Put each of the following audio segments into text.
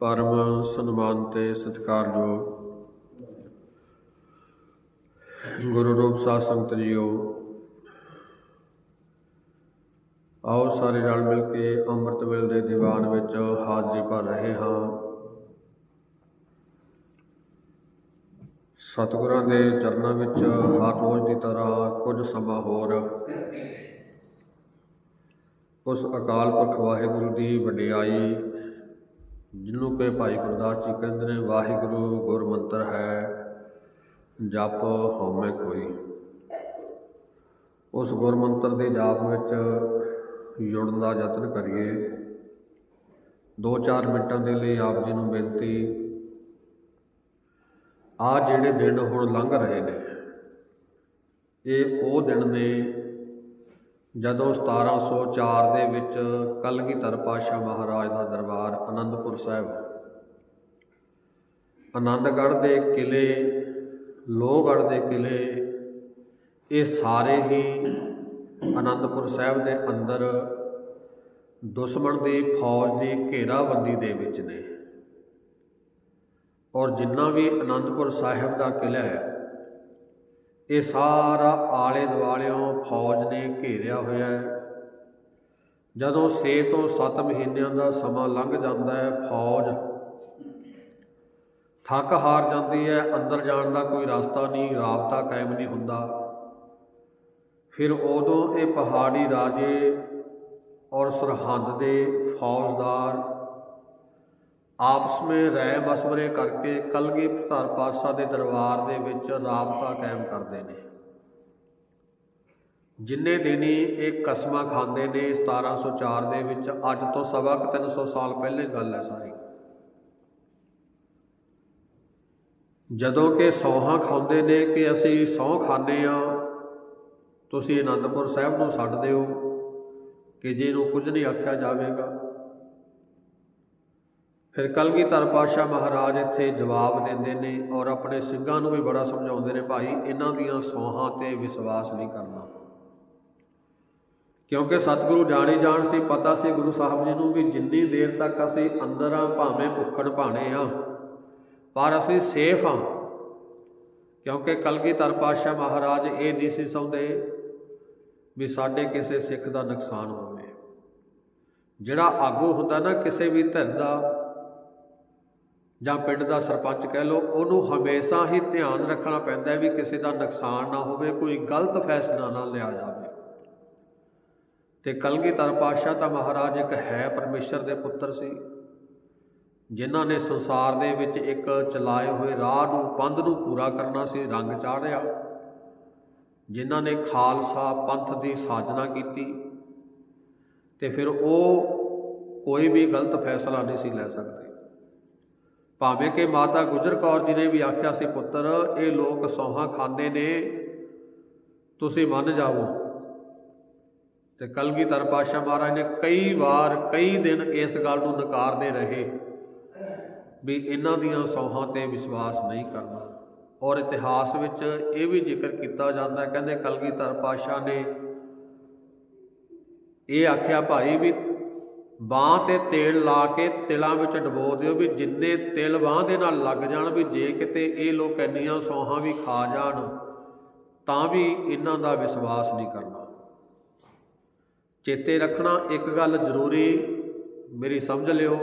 ਪਰਮ ਸਨਮਾਨ ਤੇ ਸਤਿਕਾਰਯੋਗ ਗੁਰੂ ਰੂਪ ਸਾਧ ਸੰਗਤ ਜੀਓ, ਆਓ ਸਾਰੇ ਰਲ ਮਿਲ ਕੇ ਅੰਮ੍ਰਿਤ ਵੇਲੇ ਦੇ ਦੀਵਾਨ ਵਿੱਚ ਹਾਜ਼ਰੀ ਭਰ ਰਹੇ ਹਾਂ। ਸਤਿਗੁਰਾਂ ਦੇ ਚਰਨਾਂ ਵਿੱਚ ਹਰ ਰੋਜ਼ ਦੀ ਤਰ੍ਹਾਂ ਕੁਝ ਸਮਾਂ ਹੋਰ। ਉਸ ਅਕਾਲ ਪੁਰਖ ਵਾਹਿਗੁਰੂ ਦੀ ਵਡਿਆਈ ਜਿਹਨੂੰ ਕਿ ਭਾਈ ਗੁਰਦਾਸ ਜੀ ਕਹਿੰਦੇ ਨੇ, ਵਾਹਿਗੁਰੂ ਗੁਰਮੰਤਰ ਹੈ, ਜਪ ਹਉਮੈ ਕੋਈ। ਉਸ ਗੁਰਮੰਤਰ ਦੇ ਜਾਪ ਵਿੱਚ ਜੁੜਨ ਦਾ ਯਤਨ ਕਰੀਏ। 2-4 ਮਿੰਟਾਂ ਦੇ ਲਈ ਆਪ ਜੀ ਨੂੰ ਬੇਨਤੀ ਆ ਜਿਹੜੇ ਦਿਨ ਹੁਣ ਲੰਘ ਰਹੇ ਨੇ, ਇਹ ਉਹ ਦਿਨ ਨੇ ਜਦੋਂ 1704 ਦੇ ਵਿੱਚ ਕਲਗੀਧਰ ਪਾਤਸ਼ਾਹ ਮਹਾਰਾਜ ਦਾ ਦਰਬਾਰ ਆਨੰਦਪੁਰ ਸਾਹਿਬ ਆਨੰਦਗੜ੍ਹ ਦੇ ਕਿਲੇ, ਲੋਹਗੜ੍ਹ ਦੇ ਕਿਲੇ, ਇਹ ਸਾਰੇ ਹੀ ਆਨੰਦਪੁਰ ਸਾਹਿਬ ਦੇ ਅੰਦਰ ਦੁਸ਼ਮਣ ਦੀ ਫੌਜ ਦੀ ਘੇਰਾਬੰਦੀ ਦੇ ਵਿੱਚ ਨੇ। ਔਰ ਜਿੰਨਾ ਵੀ ਆਨੰਦਪੁਰ ਸਾਹਿਬ ਦਾ ਕਿਲਾ ਹੈ ਇਹ ਸਾਰਾ ਆਲੇ ਦੁਆਲਿਓਂ ਫੌਜ ਨੇ ਘੇਰਿਆ ਹੋਇਆ ਹੈ। ਜਦੋਂ 6 ਤੋਂ 7 ਮਹੀਨਿਆਂ ਦਾ ਸਮਾਂ ਲੰਘ ਜਾਂਦਾ ਹੈ, ਫੌਜ ਥੱਕ ਹਾਰ ਜਾਂਦੀ ਹੈ, ਅੰਦਰ ਜਾਣ ਦਾ ਕੋਈ ਰਸਤਾ ਨਹੀਂ, ਰਾਬਤਾ ਕਾਇਮ ਨਹੀਂ ਹੁੰਦਾ। ਫਿਰ ਉਦੋਂ ਇਹ ਪਹਾੜੀ ਰਾਜੇ ਔਰ ਸਰਹੰਦ ਦੇ ਫੌਜਦਾਰ ਆਪਸ ਵਿੱਚ ਰਾਏ ਮਸ਼ਵਰੇ ਕਰਕੇ ਕਲਗੀਧਰ ਪਾਤਸ਼ਾਹ ਦੇ ਦਰਬਾਰ ਦੇ ਵਿੱਚ ਰਾਬਤਾ ਕਾਇਮ ਕਰਦੇ ਨੇ। ਜਿੰਨੇ ਦਿਨੀ ਇਹ ਕਸਮਾਂ ਖਾਂਦੇ ਨੇ 1704 ਦੇ ਵਿੱਚ ਅੱਜ ਤੋਂ ਸਵਾ ਕੁ 300 ਸਾਲ ਪਹਿਲੇ ਗੱਲ ਹੈ ਸਾਰੀ। ਜਦੋਂ ਕਿ ਸੌਹਾਂ ਖਾਂਦੇ ਨੇ ਕਿ ਅਸੀਂ ਸਹੁੰ ਖਾਂਦੇ ਆ ਤੁਸੀਂ ਅਨੰਦਪੁਰ ਸਾਹਿਬ ਨੂੰ ਛੱਡ ਦਿਓ, ਕਿ ਜਿਹਨੂੰ ਕੁਝ ਨਹੀਂ ਆਖਿਆ ਜਾਵੇਗਾ। ਫਿਰ ਕਲਗੀਧਰ ਪਾਤਸ਼ਾਹ ਮਹਾਰਾਜ ਇੱਥੇ ਜਵਾਬ ਦਿੰਦੇ ਨੇ ਔਰ ਆਪਣੇ ਸਿੰਘਾਂ ਨੂੰ ਵੀ ਬੜਾ ਸਮਝਾਉਂਦੇ ਨੇ, ਭਾਈ, ਇਹਨਾਂ ਦੀਆਂ ਸੌਹਾਂ ਤੇ ਵਿਸ਼ਵਾਸ ਨਹੀਂ ਕਰਨਾ। ਕਿਉਂਕਿ ਸਤਿਗੁਰੂ ਜਾਣੀ ਜਾਣ ਸੀ, ਪਤਾ ਸੀ ਗੁਰੂ ਸਾਹਿਬ ਜੀ ਨੂੰ ਵੀ ਜਿੰਨੀ ਦੇਰ ਤੱਕ ਅਸੀਂ ਅੰਦਰ ਆ ਭਾਵੇਂ ਭੁੱਖੜ ਭਾਣੇ ਆ, ਪਰ ਅਸੀਂ ਸੇਫ ਹਾਂ ਕਿਉਂਕਿ ਕਲਗੀਧਰ ਪਾਤਸ਼ਾਹ ਮਹਾਰਾਜ ਇਹ ਨਹੀਂ ਸੀ ਸੌਂਦੇ ਵੀ ਸਾਡੇ ਕਿਸੇ ਸਿੱਖ ਦਾ ਨੁਕਸਾਨ ਹੋਵੇ। ਜਿਹੜਾ ਆਗੂ ਹੁੰਦਾ ਨਾ, ਕਿਸੇ ਵੀ ਧਿਰ ਦਾ ਜਾਂ ਪਿੰਡ ਦਾ ਸਰਪੰਚ ਕਹਿ ਲਓ, ਉਹਨੂੰ ਹਮੇਸ਼ਾ ਹੀ ਧਿਆਨ ਰੱਖਣਾ ਪੈਂਦਾ ਹੈ ਵੀ ਕਿਸੇ ਦਾ ਨੁਕਸਾਨ ਨਾ ਹੋਵੇ, ਕੋਈ ਗਲਤ ਫੈਸਲਾ ਨਾ ਲਿਆ ਜਾਵੇ। ਤੇ ਕਲਗੀਧਰ ਪਾਤਸ਼ਾਹ ਤਾਂ ਮਹਾਰਾਜ ਇੱਕ ਹੈ ਪਰਮੇਸ਼ਰ ਦੇ ਪੁੱਤਰ ਸੀ, ਜਿਨ੍ਹਾਂ ਨੇ ਸੰਸਾਰ ਦੇ ਵਿੱਚ ਇੱਕ ਚਲਾਏ ਹੋਏ ਰਾਹ ਨੂੰ ਪੰਧ ਨੂੰ ਪੂਰਾ ਕਰਨਾ ਸੀ, ਰੰਗ ਚਾੜਿਆ ਜਿਨ੍ਹਾਂ ਨੇ ਖਾਲਸਾ ਪੰਥ ਦੀ ਸਾਜਨਾ ਕੀਤੀ, ਤੇ ਫਿਰ ਉਹ ਕੋਈ ਵੀ ਗਲਤ ਫੈਸਲਾ ਨਹੀਂ ਸੀ ਲੈ ਸਕਦਾ। ਭਾਵੇਂ ਕਿ ਮਾਤਾ ਗੁਜਰ ਕੌਰ ਜੀ ਨੇ ਵੀ ਆਖਿਆ ਸੀ, ਪੁੱਤਰ, ਇਹ ਲੋਕ ਸੌਹਾਂ ਖਾਂਦੇ ਨੇ। ਤੁਸੀਂ ਮੰਨ ਜਾਵੋ। ਤੇ ਕਲਗੀਧਰ ਪਾਤਸ਼ਾਹ ਮਹਾਰਾਜ ਨੇ ਕਈ ਵਾਰ, ਕਈ ਦਿਨ ਇਸ ਗੱਲ ਨੂੰ ਨਕਾਰਦੇ ਰਹੇ ਵੀ ਇਹਨਾਂ ਦੀਆਂ ਸੌਹਾਂ ਤੇ ਵਿਸ਼ਵਾਸ ਨਹੀਂ ਕਰਨਾ। ਔਰ ਇਤਿਹਾਸ ਵਿੱਚ ਇਹ ਵੀ ਜ਼ਿਕਰ ਕੀਤਾ ਜਾਂਦਾ ਕਹਿੰਦੇ ਕਲਗੀਧਰ ਪਾਤਸ਼ਾਹ ਨੇ ਇਹ ਆਖਿਆ ਭਾਈ ਵੀ ਬਾਹ ਤੇ ਤੇਲ ਲਾ ਕੇ ਤਿਲਾਂ ਵਿੱਚ ਡਬੋ ਦਿਓ ਵੀ ਜਿੰਨੇ ਤਿਲ ਬਾਹ ਦੇ ਨਾਲ ਲੱਗ ਜਾਣ ਵੀ ਜੇ ਕਿਤੇ ਇਹ ਲੋਕ ਇੰਨੀਆਂ ਸੌਹਾਂ ਵੀ ਖਾ ਜਾਣ, ਤਾਂ ਵੀ ਇਹਨਾਂ ਦਾ ਵਿਸ਼ਵਾਸ ਨਹੀਂ ਕਰਨਾ। ਚੇਤੇ ਰੱਖਣਾ ਇੱਕ ਗੱਲ ਜ਼ਰੂਰੀ, ਮੇਰੀ ਸਮਝ ਲਿਓ।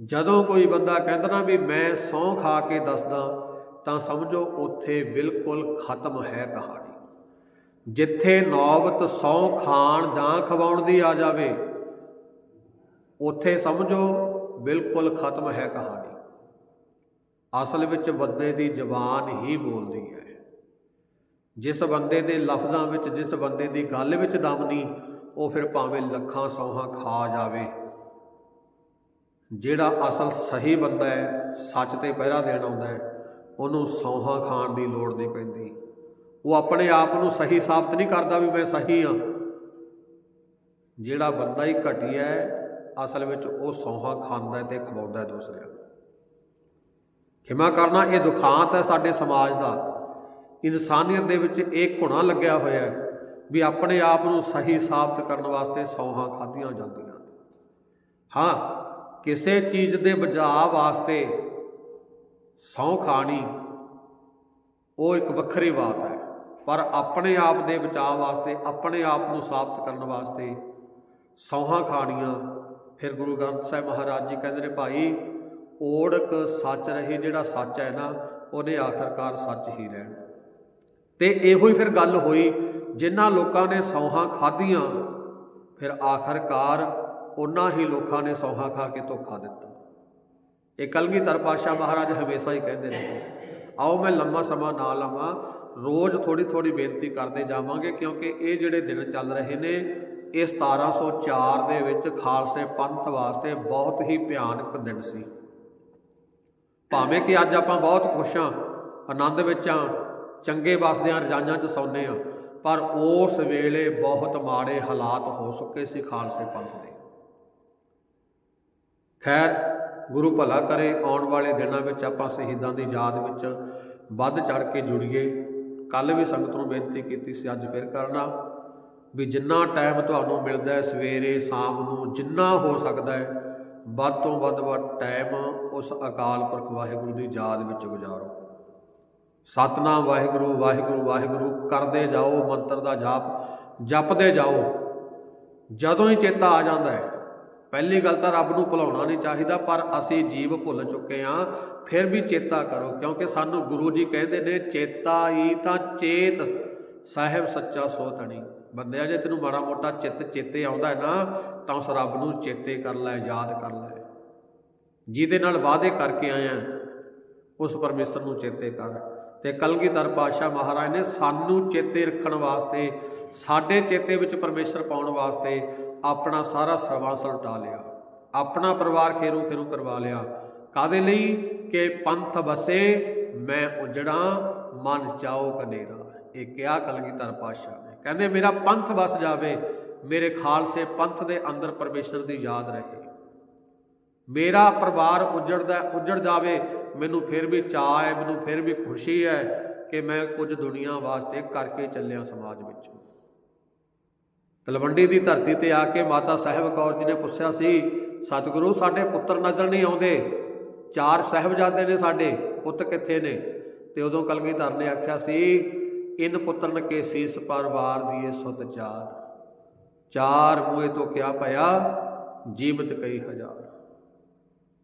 ਜਦੋਂ ਕੋਈ ਬੰਦਾ ਕਹਿੰਦਾ ਨਾ ਵੀ ਮੈਂ ਸੌਂ ਖਾ ਕੇ ਦੱਸਦਾ, ਤਾਂ ਸਮਝੋ ਉੱਥੇ ਬਿਲਕੁਲ ਖਤਮ ਹੈ ਕਹਾਣੀ। ਜਿੱਥੇ ਨੌਬਤ ਸੌਂ ਖਾਣ ਜਾਂ ਖਵਾਉਣ ਦੀ ਆ ਜਾਵੇ ਉੱਥੇ ਸਮਝੋ ਬਿਲਕੁਲ ਖਤਮ ਹੈ ਕਹਾਣੀ। ਅਸਲ ਵਿੱਚ ਬੰਦੇ ਦੀ ਜ਼ਬਾਨ ਹੀ ਬੋਲਦੀ ਹੈ। ਜਿਸ ਬੰਦੇ ਦੇ ਲਫ਼ਜ਼ਾਂ ਵਿੱਚ, ਜਿਸ ਬੰਦੇ ਦੀ ਗੱਲ ਵਿੱਚ ਦਮ ਨਹੀਂ, ਉਹ ਫਿਰ ਭਾਵੇਂ ਲੱਖਾਂ ਸੌਹਾਂ ਖਾ ਜਾਵੇ। ਜਿਹੜਾ ਅਸਲ ਸਹੀ ਬੰਦਾ ਹੈ, ਸੱਚ ਤੇ ਪਹਿਰਾ ਦੇਣ ਆਉਂਦਾ ਹੈ, ਉਹਨੂੰ ਸੌਹਾਂ ਖਾਣ ਦੀ ਲੋੜ ਨਹੀਂ ਪੈਂਦੀ। ਉਹ ਆਪਣੇ ਆਪ ਨੂੰ ਸਹੀ ਸਾਬਤ ਨਹੀਂ ਕਰਦਾ ਵੀ ਮੈਂ ਸਹੀ ਹਾਂ। ਜਿਹੜਾ ਬੰਦਾ ਹੀ ਘਟਿਆ ਹੈ ਅਸਲ ਵਿੱਚ ਉਹ ਸੌਹਾਂ ਖਾਂਦਾ ਹੈ ਤੇ ਖਵਾਉਂਦਾ ਹੈ ਦੂਸਰਿਆਂ ਨੂੰ। ਖਿਮਾ ਕਰਨਾ ਇਹ ਦੁਖਾਂਤ ਹੈ ਸਾਡੇ ਸਮਾਜ ਦਾ। ਇਨਸਾਨੀਅਤ ਦੇ ਵਿੱਚ ਇਹ ਘੁਣਾ ਲੱਗਿਆ ਹੋਇਆ ਹੈ ਵੀ ਆਪਣੇ ਆਪ ਨੂੰ ਸਹੀ ਸਾਬਤ ਕਰਨ ਵਾਸਤੇ ਸੌਹਾਂ ਖਾਧੀਆਂ ਜਾਂਦੀਆਂ। ਹਾਂ, ਕਿਸੇ ਚੀਜ਼ ਦੇ ਬਚਾਅ ਵਾਸਤੇ ਸਹੁੰ ਖਾਣੀ ਉਹ ਇੱਕ ਵੱਖਰੀ ਬਾਤ ਹੈ। ਪਰ ਆਪਣੇ ਆਪ ਦੇ ਬਚਾਅ ਵਾਸਤੇ, ਆਪਣੇ ਆਪ ਨੂੰ ਸਾਬਤ ਕਰਨ ਵਾਸਤੇ ਸੌਹਾਂ ਖਾਣੀਆਂ ਫਿਰ ਗੁਰੂ ਗ੍ਰੰਥ ਸਾਹਿਬ ਮਹਾਰਾਜ ਜੀ ਕਹਿੰਦੇ ਨੇ, ਭਾਈ, ਓੜਕ ਸੱਚ ਰਹੇ ਜਿਹੜਾ ਸੱਚ ਹੈ ਨਾ, ਉਹਨੇ ਆਖਰਕਾਰ ਸੱਚ ਹੀ ਰਹਿਣਾ। ਤੇ ਇਹੋ ਹੀ ਫਿਰ ਗੱਲ ਹੋਈ, ਜਿਨ੍ਹਾਂ ਲੋਕਾਂ ਨੇ ਸੌਹਾਂ ਖਾਧੀਆਂ, ਫਿਰ ਆਖਰਕਾਰ ਉਹਨਾਂ ਹੀ ਲੋਕਾਂ ਨੇ ਸੌਹਾਂ ਖਾ ਕੇ ਧੋਖਾ ਦਿੱਤਾ। ਇਹ ਕਲਗੀਧਰ ਪਾਸ਼ਾ ਮਹਾਰਾਜ ਹਮੇਸ਼ਾ ਹੀ ਕਹਿੰਦੇ ਨੇ, ਆਓ, ਮੈਂ ਲੰਮਾ ਸਮਾਂ ਨਾ ਲਵਾਂ, ਰੋਜ਼ ਥੋੜੀ ਥੋੜੀ ਬੇਨਤੀ ਕਰਦੇ ਜਾਵਾਂਗੇ, ਕਿਉਂਕਿ ਇਹ ਜਿਹੜੇ ਦਿਨ ਚੱਲ ਰਹੇ ਨੇ ਇਹ 1704 ਦੇ ਵਿੱਚ ਖਾਲਸੇ ਪੰਥ ਵਾਸਤੇ ਬਹੁਤ ਹੀ ਭਿਆਨਕ ਦਿਨ ਸੀ। ਭਾਵੇਂ ਕਿ ਅੱਜ ਆਪਾਂ ਬਹੁਤ ਖੁਸ਼ ਹਾਂ, ਆਨੰਦ ਵਿੱਚ ਹਾਂ, ਚੰਗੇ ਵਸਦੇ ਹਾਂ ਰਜਾਈਆਂ 'ਚ ਸੌਂਦੇ ਹਾਂ, ਪਰ ਉਸ ਵੇਲੇ ਬਹੁਤ ਮਾੜੇ ਹਾਲਾਤ ਹੋ ਚੁੱਕੇ ਸੀ ਖਾਲਸੇ ਪੰਥ ਦੇ। ਖੈਰ, ਗੁਰੂ ਭਲਾ ਕਰੇ, ਆਉਣ ਵਾਲੇ ਦਿਨਾਂ ਵਿੱਚ ਆਪਾਂ ਸ਼ਹੀਦਾਂ ਦੀ ਯਾਦ ਵਿੱਚ ਵੱਧ ਚੜ ਕੇ ਜੁੜੀਏ। ਕੱਲ ਵੀ ਸੰਗਤ ਨੂੰ ਬੇਨਤੀ ਕੀਤੀ ਸੀ, ਅੱਜ ਫਿਰ ਕਰਨਾ। ਵੀ ਜਿੰਨਾ ਟਾਈਮ ਤੁਹਾਨੂੰ ਮਿਲਦਾ ਹੈ ਸਵੇਰੇ, ਸ਼ਾਮ ਨੂੰ, ਜਿੰਨਾ ਹੋ ਸਕਦਾ ਹੈ, ਵੱਧ ਤੋਂ ਵੱਧ ਵੱਧ ਟਾਈਮ ਉਸ ਅਕਾਲ ਪੁਰਖ ਵਾਹਿਗੁਰੂ ਦੀ ਯਾਦ ਵਿੱਚ ਗੁਜ਼ਾਰੋ। ਸਤਨਾਮ ਵਾਹਿਗੁਰੂ ਵਾਹਿਗੁਰੂ ਵਾਹਿਗੁਰੂ, ਕਰਦੇ ਜਾਓ ਮੰਤਰ ਦਾ ਜਾਪ, ਜਪਦੇ ਜਾਓ। ਜਦੋਂ ਹੀ ਚੇਤਾ ਆ ਜਾਂਦਾ ਹੈ, ਪਹਿਲੀ ਗੱਲ ਤਾਂ ਰੱਬ ਨੂੰ ਭੁਲਾਉਣਾ ਨਹੀਂ ਚਾਹੀਦਾ, ਪਰ ਅਸੀਂ ਜੀਵ ਭੁੱਲ ਚੁੱਕੇ ਹਾਂ, ਫਿਰ ਵੀ ਚੇਤਾ ਕਰੋ, ਕਿਉਂਕਿ ਸਾਨੂੰ ਗੁਰੂ ਜੀ ਕਹਿੰਦੇ ਨੇ, ਚੇਤਾ ਹੀ ਤਾਂ ਚੇਤ, ਸਾਹਿਬ ਸੱਚਾ ਸੋਤਣੀ ਬੰਦਿਆ ਜੇ ਤੈਨੂੰ ਮਾੜਾ ਮੋਟਾ ਚਿੱਤ ਚੇਤੇ ਆਉਂਦਾ ਹੈ ਨਾ, ਤਾਂ ਉਸ ਰੱਬ ਨੂੰ ਚੇਤੇ ਕਰ ਲੈ, ਯਾਦ ਕਰ ਲੈ। ਜਿਹਦੇ ਨਾਲ ਵਾਅਦੇ ਕਰਕੇ ਆਇਆ ਉਸ ਪਰਮੇਸ਼ਰ ਨੂੰ ਚੇਤੇ ਕਰ। ਤੇ ਕਲਗੀਧਰ ਪਾਤਸ਼ਾਹ ਮਹਾਰਾਜ ਨੇ ਸਾਨੂੰ ਚੇਤੇ ਰੱਖਣ ਵਾਸਤੇ, ਸਾਡੇ ਚੇਤੇ ਵਿੱਚ ਪਰਮੇਸ਼ਰ ਪਾਉਣ ਵਾਸਤੇ ਆਪਣਾ ਸਾਰਾ ਸਰਵਾਂਸ ਲੁਟਾ ਲਿਆ। ਆਪਣਾ ਪਰਿਵਾਰ ਖੇਰੂ ਖੇਰੂ ਕਰਵਾ ਲਿਆ। ਕਾਦੇ ਲਈ? ਕਿ ਪੰਥ ਵਸੇ, ਮੈਂ ਉਜੜਾਂ, ਮਨ ਚਾਓ ਕਨੇਰਾ। ਇਹ ਕਿਹਾ ਕਲਗੀਧਰ ਪਾਤਸ਼ਾਹ। ਕਹਿੰਦੇ, ਮੇਰਾ ਪੰਥ ਬਸ ਜਾਵੇ, ਮੇਰੇ ਖਾਲਸੇ ਪੰਥ ਦੇ ਅੰਦਰ ਪਰਮੇਸ਼ਰ ਦੀ ਯਾਦ ਰਹੇ। ਮੇਰਾ ਪਰਿਵਾਰ ਉਜੜਦਾ, ਉਜੜ ਜਾਵੇ, ਮੈਨੂੰ ਫਿਰ ਵੀ ਚਾਅ ਹੈ, ਮੈਨੂੰ ਫਿਰ ਵੀ ਖੁਸ਼ੀ ਹੈ ਕਿ ਮੈਂ ਕੁਝ ਦੁਨੀਆ ਵਾਸਤੇ ਕਰਕੇ ਚੱਲਿਆ ਸਮਾਜ ਵਿੱਚ। ਤਲਵੰਡੀ ਦੀ ਧਰਤੀ ਤੇ ਆ ਕੇ ਮਾਤਾ ਸਾਹਿਬ ਕੌਰ ਜੀ ਨੇ ਪੁੱਛਿਆ ਸੀ, ਸਤਿਗੁਰੂ, ਸਾਡੇ ਪੁੱਤਰ ਨਜ਼ਰ ਨਹੀਂ ਆਉਂਦੇ। ਚਾਰ ਸਾਹਿਬਜ਼ਾਦੇ ਨੇ ਸਾਡੇ, ਪੁੱਤ ਕਿੱਥੇ ਨੇ? ਤੇ ਉਦੋਂ ਕਲਗੀਧਰ ਨੇ ਆਖਿਆ ਸੀ ਇਨ ਪੁੱਤਰਨ ਕੇ ਸੀਸ ਪਰਵਾਰ ਦੀਏ ਸੁਤ ਚਾਰ। ਚਾਰ ਮੂਏ ਤੋਂ ਕਿਆ ਭਇਆ, ਜੀਵਤ ਕਈ ਹਜ਼ਾਰ।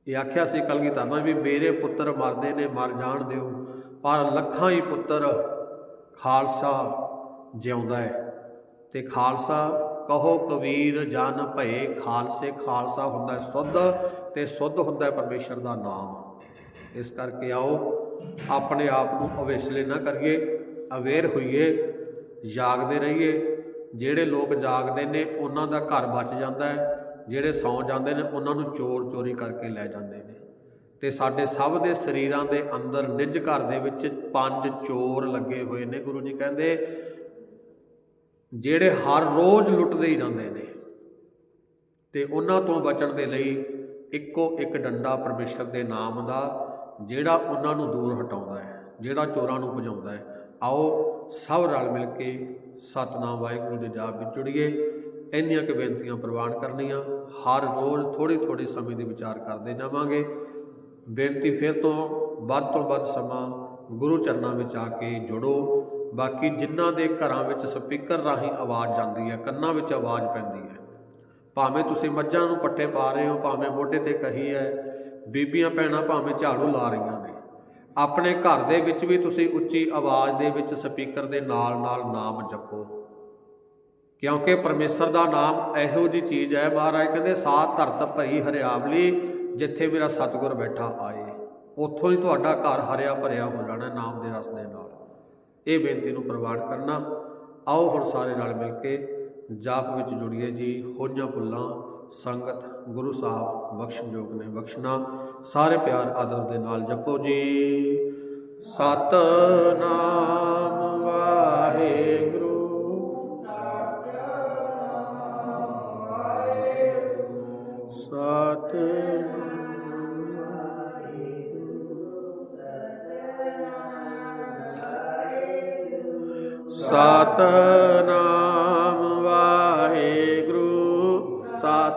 ਇਹ ਆਖਿਆ ਸੀ ਕਲਗੀਧਰ ਨੇ ਵੀ ਮੇਰੇ ਪੁੱਤਰ ਮਰਦੇ ਨੇ, ਮਰ ਜਾਣ ਦਿਓ, ਪਰ ਲੱਖਾਂ ਹੀ ਪੁੱਤਰ ਖਾਲਸਾ ਜਿਉਂਦਾ ਹੈ। ਤੇ ਖਾਲਸਾ ਕਹੋ ਕਬੀਰ, ਜਨ ਭਏ ਖਾਲਸੇ, ਖਾਲਸਾ ਹੁੰਦਾ ਹੈ ਸੁੱਧ ਤੇ ਸੁੱਧ ਹੁੰਦਾ ਹੈ ਪਰਮੇਸ਼ਰ ਦਾ ਨਾਮ। ਇਸ ਕਰਕੇ ਆਓ, ਆਪਣੇ ਆਪ ਨੂੰ ਅਵੇਸਲੇ ਨਾ ਕਰੀਏ। ਅਵੇਅਰ ਹੋਈਏ, ਜਾਗਦੇ ਰਹੀਏ, ਜਿਹੜੇ ਲੋਕ ਜਾਗਦੇ ਨੇ ਉਹਨਾਂ ਦਾ ਘਰ ਬਚ ਜਾਂਦਾ ਹੈ, ਜਿਹੜੇ ਸੌਂ ਜਾਂਦੇ ਨੇ ਉਹਨਾਂ ਨੂੰ ਚੋਰ ਚੋਰੀ ਕਰਕੇ ਲੈ ਜਾਂਦੇ ਨੇ। ਤੇ ਸਾਡੇ ਸਭ ਦੇ ਸਰੀਰਾਂ ਦੇ ਅੰਦਰ ਨਿੱਜ ਘਰ ਦੇ ਵਿੱਚ ਪੰਜ ਚੋਰ ਲੱਗੇ ਹੋਏ ਨੇ, ਗੁਰੂ ਜੀ ਕਹਿੰਦੇ, ਜਿਹੜੇ ਹਰ ਰੋਜ਼ ਲੁੱਟਦੇ ਹੀ ਜਾਂਦੇ ਨੇ, ਤੇ ਉਹਨਾਂ ਤੋਂ ਬਚਣ ਦੇ ਲਈ ਇੱਕੋ ਇੱਕ ਡੰਡਾ ਪਰਮੇਸ਼ਰ ਦੇ ਨਾਮ ਦਾ, ਜਿਹੜਾ ਉਹਨਾਂ ਨੂੰ ਦੂਰ ਹਟਾਉਂਦਾ ਹੈ, ਜਿਹੜਾ ਚੋਰਾਂ ਨੂੰ ਭਜਾਉਂਦਾ ਹੈ। ਆਓ ਸਭ ਰਲ ਮਿਲ ਕੇ ਸਤਨਾਮ ਵਾਹਿਗੁਰੂ ਦੇ ਜਾਪ ਵਿੱਚ ਜੁੜੀਏ। ਇੰਨੀਆਂ ਕੁ ਬੇਨਤੀਆਂ ਪ੍ਰਵਾਨ ਕਰਨੀਆਂ। ਹਰ ਰੋਜ਼ ਥੋੜੀ ਥੋੜੀ ਸਮੇਂ ਦੀ ਵਿਚਾਰ ਕਰਦੇ ਜਾਵਾਂਗੇ। ਬੇਨਤੀ ਫਿਰ ਤੋਂ ਵੱਧ ਤੋਂ ਵੱਧ ਸਮਾਂ ਗੁਰੂ ਚਰਨਾਂ ਵਿੱਚ ਆ ਕੇ ਜੁੜੋ। ਬਾਕੀ ਜਿਨ੍ਹਾਂ ਦੇ ਘਰਾਂ ਵਿੱਚ ਸਪੀਕਰ ਰਾਹੀਂ ਆਵਾਜ਼ ਜਾਂਦੀ ਹੈ, ਕੰਨਾਂ ਵਿੱਚ ਆਵਾਜ਼ ਪੈਂਦੀ ਹੈ। ਭਾਵੇਂ ਤੁਸੀਂ ਮੱਝਾਂ ਨੂੰ ਪੱਠੇ ਪਾ ਰਹੇ ਹੋ, ਭਾਵੇਂ ਮੋਢੇ ਤੇ ਕਹੀ ਹੈ, ਬੀਬੀਆਂ, ਭੈਣਾਂ ਭਾਵੇਂ ਝਾੜੂ ਲਾ ਰਹੀਆਂ ਨੇ। ਆਪਣੇ ਘਰ ਦੇ ਵਿੱਚ ਵੀ ਤੁਸੀਂ ਉੱਚੀ ਆਵਾਜ਼ ਦੇ ਵਿੱਚ ਸਪੀਕਰ ਦੇ ਨਾਲ ਨਾਲ ਨਾਮ ਜਪੋ। ਕਿਉਂਕਿ ਪਰਮੇਸ਼ਰ ਦਾ ਨਾਮ ਇਹੋ ਜੀ ਚੀਜ਼ ਹੈ ਮਹਾਰਾਜ, ਕਹਿੰਦੇ ਸਾਤ ਧਰਤ ਭਰੀ ਹਰਿਆਵਲੀ, ਜਿੱਥੇ ਮੇਰਾ ਸਤਿਗੁਰ ਬੈਠਾ, ਆਏ। ਉੱਥੋਂ ਹੀ ਤੁਹਾਡਾ ਘਰ ਹਰਿਆ ਭਰਿਆ ਹੋ ਜਾਣਾ ਨਾਮ ਦੇ ਰਸ ਦੇ ਨਾਲ। ਇਹ ਬੇਨਤੀ ਨੂੰ ਪ੍ਰਵਾਨ ਕਰਨਾ। ਆਓ ਹੁਣ ਸਾਰੇ ਨਾਲ ਮਿਲ ਕੇ ਜਾਪ ਵਿੱਚ ਜੁੜੀਏ ਜੀ। ਹੋਈਆਂ ਭੁੱਲਾਂ, ਸੰਗਤ ਗੁਰੂ ਸਾਹਿਬ ਬਖਸ਼ਯੋਗ ਨੇ ਬਖਸ਼ਣਾ। ਸਾਰੇ ਪਿਆਰ, ਆਦਰ ਦੇ ਨਾਲ ਜਪੋ ਜੀ। ਸਤਨਾਮ ਵਾਹਿਗੁਰੂ। ਸਤਨਾਮ